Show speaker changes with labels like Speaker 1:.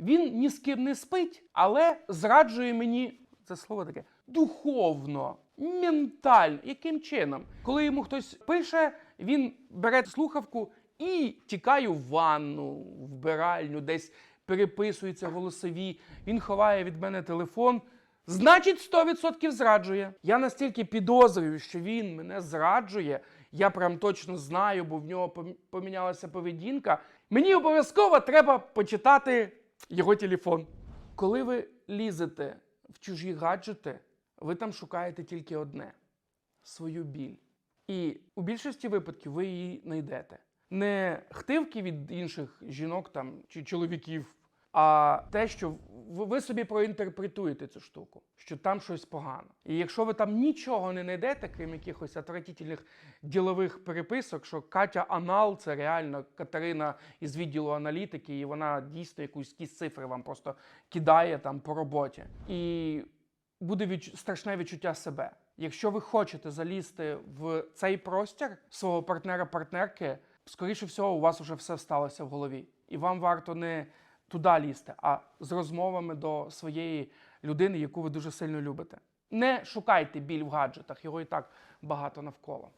Speaker 1: Він ні з ким не спить, але зраджує мені це слово таке духовно, ментально. Яким чином? Коли йому хтось пише, він бере слухавку і тікає в ванну, вбиральню, десь переписується голосові. Він ховає від мене телефон. Значить, 100% зраджує. Я настільки підозрюю, що він мене зраджує. Я прям точно знаю, бо в нього помінялася поведінка. Мені обов'язково треба почитати його телефон. Коли ви лізете в чужі гаджети, ви там шукаєте тільки одне свою біль. І у більшості випадків ви її знайдете. Не хтивки від інших жінок там чи чоловіків, а те, що ви собі проінтерпретуєте цю штуку, що там щось погано. І якщо ви там нічого не знайдете, крім якихось отвратительних ділових переписок, що Катя Анал це реально Катерина із відділу аналітики, і вона дійсно якусь якісь цифри вам просто кидає там по роботі. І буде відч... страшне відчуття себе. Якщо ви хочете залізти в цей простір свого партнера-партнерки, скоріше всього, у вас вже все сталося в голові. І вам варто не туди лізти, а з розмовами до своєї людини, яку ви дуже сильно любите. Не шукайте біль в гаджетах, його і так багато навколо.